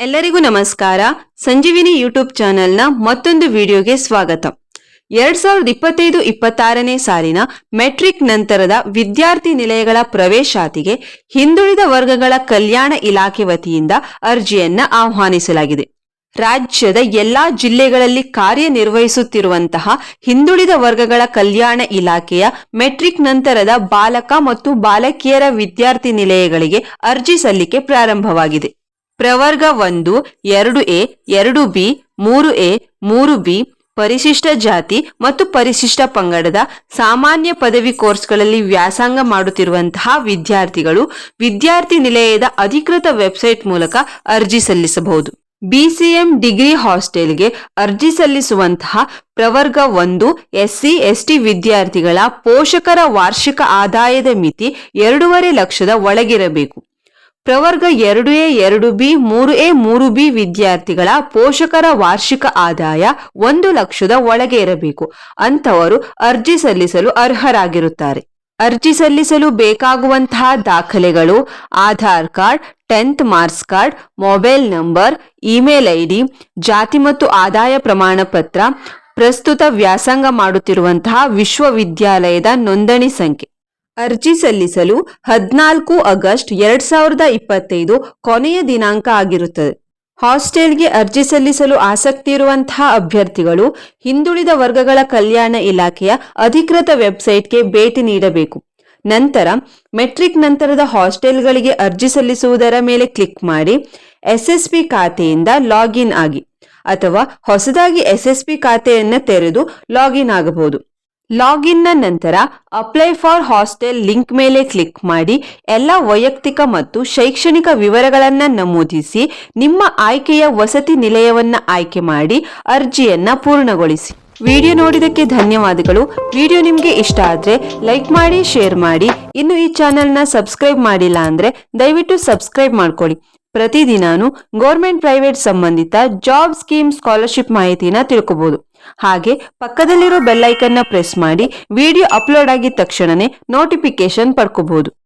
ಎಲ್ಲರಿಗೂ ನಮಸ್ಕಾರ. ಸಂಜೀವಿನಿ ಯೂಟ್ಯೂಬ್ ಚಾನೆಲ್ನ ಮತ್ತೊಂದು ವಿಡಿಯೋಗೆ ಸ್ವಾಗತ. ಎರಡ್ ಸಾವಿರದ ಇಪ್ಪತ್ತೈದು ಇಪ್ಪತ್ತಾರನೇ ಸಾಲಿನ ಮೆಟ್ರಿಕ್ ನಂತರದ ವಿದ್ಯಾರ್ಥಿ ನಿಲಯಗಳ ಪ್ರವೇಶಾತಿಗೆ ಹಿಂದುಳಿದ ವರ್ಗಗಳ ಕಲ್ಯಾಣ ಇಲಾಖೆ ವತಿಯಿಂದ ಅರ್ಜಿಯನ್ನ ಆಹ್ವಾನಿಸಲಾಗಿದೆ. ರಾಜ್ಯದ ಎಲ್ಲಾ ಜಿಲ್ಲೆಗಳಲ್ಲಿ ಕಾರ್ಯನಿರ್ವಹಿಸುತ್ತಿರುವಂತಹ ಹಿಂದುಳಿದ ವರ್ಗಗಳ ಕಲ್ಯಾಣ ಇಲಾಖೆಯ ಮೆಟ್ರಿಕ್ ನಂತರದ ಬಾಲಕ ಮತ್ತು ಬಾಲಕಿಯರ ವಿದ್ಯಾರ್ಥಿ ನಿಲಯಗಳಿಗೆ ಅರ್ಜಿ ಸಲ್ಲಿಕೆ ಪ್ರಾರಂಭವಾಗಿದೆ. ಪ್ರವರ್ಗ ಒಂದು, ಎರಡು ಎ, ಎರಡು ಬಿ, ಮೂರು ಎ, ಮೂರು ಬಿ, ಪರಿಶಿಷ್ಟ ಜಾತಿ ಮತ್ತು ಪರಿಶಿಷ್ಟ ಪಂಗಡದ ಸಾಮಾನ್ಯ ಪದವಿ ಕೋರ್ಸ್ಗಳಲ್ಲಿ ವ್ಯಾಸಂಗ ಮಾಡುತ್ತಿರುವಂತಹ ವಿದ್ಯಾರ್ಥಿಗಳು ವಿದ್ಯಾರ್ಥಿ ನಿಲಯದ ಅಧಿಕೃತ ವೆಬ್ಸೈಟ್ ಮೂಲಕ ಅರ್ಜಿ ಸಲ್ಲಿಸಬಹುದು. ಬಿಸಿಎಂ ಡಿಗ್ರಿ ಹಾಸ್ಟೆಲ್ಗೆ ಅರ್ಜಿ ಸಲ್ಲಿಸುವಂತಹ ಪ್ರವರ್ಗ ಒಂದು, ಎಸ್ಸಿ, ಎಸ್ಟಿ ವಿದ್ಯಾರ್ಥಿಗಳ ಪೋಷಕರ ವಾರ್ಷಿಕ ಆದಾಯದ ಮಿತಿ ಎರಡೂವರೆ ಲಕ್ಷದ ಒಳಗಿರಬೇಕು. ಪ್ರವರ್ಗ ಎರಡು ಎ, ಎರಡು ಬಿ, ಮೂರು ಎ, ಮೂರು ಬಿ ವಿದ್ಯಾರ್ಥಿಗಳ ಪೋಷಕರ ವಾರ್ಷಿಕ ಆದಾಯ ಒಂದು ಲಕ್ಷದ ಒಳಗೆ ಇರಬೇಕು. ಅಂತವರು ಅರ್ಜಿ ಸಲ್ಲಿಸಲು ಅರ್ಹರಾಗಿರುತ್ತಾರೆ. ಅರ್ಜಿ ಸಲ್ಲಿಸಲು ಬೇಕಾಗುವಂತಹ ದಾಖಲೆಗಳು Aadhaar card, tenth marks card, mobile number, email ID, ಜಾತಿ ಮತ್ತು ಆದಾಯ ಪ್ರಮಾಣ ಪತ್ರ ಪ್ರಸ್ತುತ ವ್ಯಾಸಂಗ ಮಾಡುತ್ತಿರುವಂತಹ ವಿಶ್ವವಿದ್ಯಾಲಯದ ನೋಂದಣಿ ಸಂಖ್ಯೆ. ಅರ್ಜಿ ಸಲ್ಲಿಸಲು ಹದಿನಾಲ್ಕು ಆಗಸ್ಟ್ ಎರಡ್ ಸಾವಿರದ ಇಪ್ಪತ್ತೈದು ಕೊನೆಯ ದಿನಾಂಕ ಆಗಿರುತ್ತದೆ. ಹಾಸ್ಟೆಲ್ಗೆ ಅರ್ಜಿ ಸಲ್ಲಿಸಲು ಆಸಕ್ತಿ ಇರುವಂತಹ ಅಭ್ಯರ್ಥಿಗಳು ಹಿಂದುಳಿದ ವರ್ಗಗಳ ಕಲ್ಯಾಣ ಇಲಾಖೆಯ ಅಧಿಕೃತ ವೆಬ್ಸೈಟ್ಗೆ ಭೇಟಿ ನೀಡಬೇಕು. ನಂತರ ಮೆಟ್ರಿಕ್ ನಂತರದ ಹಾಸ್ಟೆಲ್ಗಳಿಗೆ ಅರ್ಜಿ ಸಲ್ಲಿಸುವುದರ ಮೇಲೆ ಕ್ಲಿಕ್ ಮಾಡಿ ಎಸ್ಎಸ್ಪಿ ಖಾತೆಯಿಂದ ಲಾಗಿನ್ ಆಗಿ ಅಥವಾ ಹೊಸದಾಗಿ ಎಸ್ಎಸ್ಪಿ ಖಾತೆಯನ್ನು ತೆರೆದು ಲಾಗಿನ್ ಆಗಬಹುದು. ಲಾಗಿನ್ನ ನಂತರ ಅಪ್ಲೈ ಫಾರ್ ಹಾಸ್ಟೆಲ್ ಲಿಂಕ್ ಮೇಲೆ ಕ್ಲಿಕ್ ಮಾಡಿ ಎಲ್ಲ ವೈಯಕ್ತಿಕ ಮತ್ತು ಶೈಕ್ಷಣಿಕ ವಿವರಗಳನ್ನು ನಮೂದಿಸಿ ನಿಮ್ಮ ಆಯ್ಕೆಯ ವಸತಿ ನಿಲಯವನ್ನು ಆಯ್ಕೆ ಮಾಡಿ ಅರ್ಜಿಯನ್ನು ಪೂರ್ಣಗೊಳಿಸಿ. ವಿಡಿಯೋ ನೋಡಿದಕ್ಕೆ ಧನ್ಯವಾದಗಳು. ವಿಡಿಯೋ ನಿಮಗೆ ಇಷ್ಟ ಆದರೆ ಲೈಕ್ ಮಾಡಿ, ಶೇರ್ ಮಾಡಿ. ಇನ್ನು ಈ ಚಾನಲ್ನ ಸಬ್ಸ್ಕ್ರೈಬ್ ಮಾಡಿಲ್ಲ ಅಂದರೆ ದಯವಿಟ್ಟು ಸಬ್ಸ್ಕ್ರೈಬ್ ಮಾಡ್ಕೊಳ್ಳಿ. ಪ್ರತಿದಿನಾನು ಗೌರ್ಮೆಂಟ್ ಪ್ರೈವೇಟ್ ಸಂಬಂಧಿತ ಜಾಬ್ ಸ್ಕೀಮ್ ಸ್ಕಾಲರ್ಶಿಪ್ ಮಾಹಿತಿನ ತಿಳ್ಕೊಬಹುದು ಹಾಗೆ ಪಕ್ಕದಲ್ಲಿರೋ ಬೆಲ್ಲೈಕನ್ನ ಪ್ರೆಸ್ ಮಾಡಿ ವಿಡಿಯೋ ಅಪ್ಲೋಡ್ ಆಗಿದ ತಕ್ಷಣನೇ ನೋಟಿಫಿಕೇಶನ್ ಪಡ್ಕೋಬಹುದು.